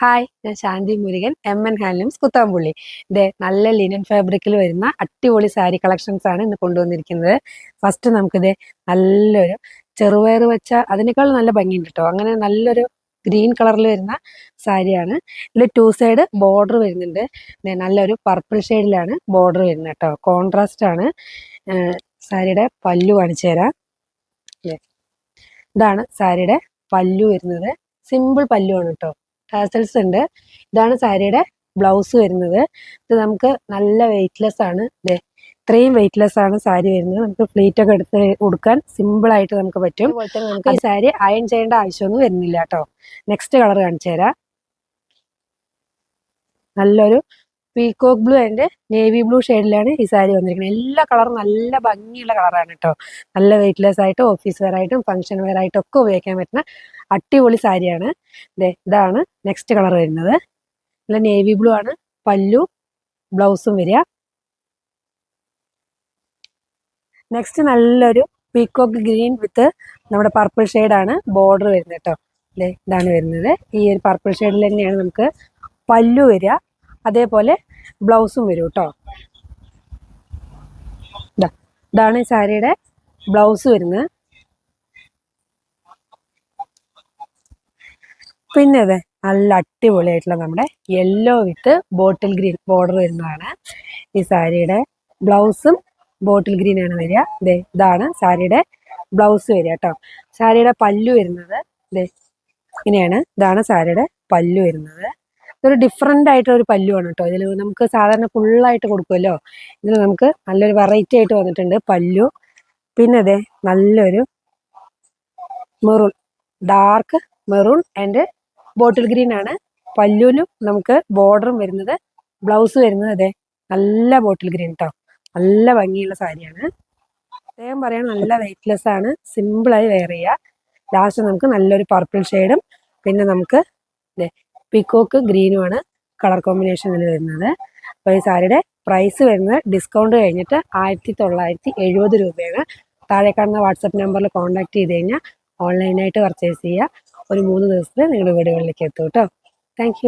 Hi ഞാൻ Shanti Murugan M N handlooms Kuthampully ഇതേ നല്ല ലിനൻ ഫാബ്രിക്കിൽ വരുന്ന അടിപൊളി സാരി കളക്ഷൻസ് ആണ് ഇന്ന് കൊണ്ടുവന്നിരിക്കുന്നത്. ഫസ്റ്റ് നമുക്കിത് നല്ലൊരു ചെറുപയർ വെച്ച അതിനേക്കാൾ നല്ല ഭംഗിയുണ്ട് കേട്ടോ അങ്ങനെ നല്ലൊരു ഗ്രീൻ കളറിൽ വരുന്ന സാരിയാണ്. ഇതിൽ ടു സൈഡ് ബോർഡർ വരുന്നുണ്ട്. നല്ലൊരു പർപ്പിൾ ഷെയ്ഡിലാണ് ബോർഡർ വരുന്നത് കേട്ടോ കോൺട്രാസ്റ്റ് ആണ്. സാരിയുടെ പല്ലു കാണിച്ചു തരാം. ഇതാണ് സാരിയുടെ പല്ലു വരുന്നത്. സിമ്പിൾ പല്ലു ആണ് കേട്ടോ ടാസൽസ് ഉണ്ട്. ഇതാണ് സാരിയുടെ ബ്ലൗസ് വരുന്നത്. ഇത് നമുക്ക് നല്ല വെയിറ്റ്ലെസ് ആണ്. ദേ ഇത്രയും വെയിറ്റ്ലെസ് ആണ് സാരി വരുന്നത്. നമുക്ക് ഫ്ലീറ്റ് ഒക്കെ എടുത്ത് കൊടുക്കാൻ സിമ്പിൾ ആയിട്ട് നമുക്ക് പറ്റും. അതുപോലെ തന്നെ നമുക്ക് ഈ സാരി അയൺ ചെയ്യേണ്ട ആവശ്യമൊന്നും വരുന്നില്ല കേട്ടോ. നെക്സ്റ്റ് കളർ കാണിച്ചു തരാം. നല്ലൊരു peacock blue and navy blue ഷെയ്ഡിലാണ് ഈ സാരി വന്നിരിക്കുന്നത്. എല്ലാ കളറും നല്ല ഭംഗിയുള്ള കളറാണ് കേട്ടോ. നല്ല വെയിറ്റ്ലെസ് ആയിട്ട് ഓഫീസ് വെയർ ആയിട്ടും ഫംഗ്ഷൻ വെയർ ആയിട്ടും ഒക്കെ ഉപയോഗിക്കാൻ പറ്റുന്ന അടിപൊളി സാരിയാണ്. ദേ ഇതാണ് നെക്സ്റ്റ് കളർ വരുന്നത്. നല്ല നേവി ബ്ലൂ ആണ്. പല്ലു ബ്ലൗസും വരിക. നെക്സ്റ്റ് നല്ലൊരു പീക്കോക്ക് ഗ്രീൻ വിത്ത് നമ്മുടെ പർപ്പിൾ ആണ് ബോർഡർ വരുന്നത് കേട്ടോ ദേ ഇതാണ് വരുന്നത്. ഈ ഒരു പർപ്പിൾ ഷെയ്ഡിൽ തന്നെയാണ് നമുക്ക് പല്ലു വരിക. അതേപോലെ ബ്ലൗസും വരും കേട്ടോ ഇതാണ് ഈ സാരിയുടെ ബ്ലൗസ് വരുന്നത്. പിന്നെ അതെ നല്ല അടിപൊളിയായിട്ടുള്ള നമ്മുടെ yellow with bottle green border വരുന്നതാണ്. ഈ സാരിയുടെ ബ്ലൗസും ബോട്ടിൽ ഗ്രീൻ ആണ് വരിക. ദേ ഇതാണ് സാരിയുടെ ബ്ലൗസ് വരിക കേട്ടോ സാരിയുടെ പല്ലു വരുന്നത് ദേ ഇങ്ങനെയാണ്. ഇതാണ് സാരിയുടെ പല്ലു വരുന്നത്. ഇതൊരു ഡിഫറെന്റ് ആയിട്ടുള്ള ഒരു പല്ലുവാണ് കേട്ടോ ഇതിൽ നമുക്ക് സാധാരണ ഫുള്ളായിട്ട് കൊടുക്കുമല്ലോ ഇതിൽ നമുക്ക് നല്ലൊരു വെറൈറ്റി ആയിട്ട് വന്നിട്ടുണ്ട് പല്ലു. പിന്നെ അതെ നല്ലൊരു maroon dark maroon and bottle green ആണ് പല്ലുവിലും നമുക്ക് ബോർഡറും വരുന്നത്. ബ്ലൗസ് വരുന്നത് അതെ. നല്ല ബോട്ടിൽ ഗ്രീൻ കേട്ടോ നല്ല ഭംഗിയുള്ള സാരിയാണ്. അദ്ദേഹം പറയാൻ നല്ല വെയിറ്റ്ലെസ് ആണ്. സിമ്പിളായി വെയർ ചെയ്യുക ലാസ്റ്റ് നമുക്ക് നല്ലൊരു പർപ്പിൾ ഷെയ്ഡും പിന്നെ നമുക്ക് പിക്കോക്ക് ഗ്രീനുമാണ് കളർ കോമ്പിനേഷനിൽ വരുന്നത്. അപ്പോൾ ഈ സാരിയുടെ പ്രൈസ് വരുന്നത് ഡിസ്കൗണ്ട് കഴിഞ്ഞിട്ട് ആയിരത്തി തൊള്ളായിരത്തി എഴുപത് രൂപയാണ്. താഴെ കാണുന്ന വാട്സപ്പ് നമ്പറിൽ കോൺടാക്ട് ചെയ്ത് കഴിഞ്ഞാൽ ഓൺലൈനായിട്ട് പർച്ചേസ് ചെയ്യുക ഒരു മൂന്ന് ദിവസത്തിൽ നിങ്ങളുടെ വീടുകളിലേക്ക് എത്തും കേട്ടോ. താങ്ക്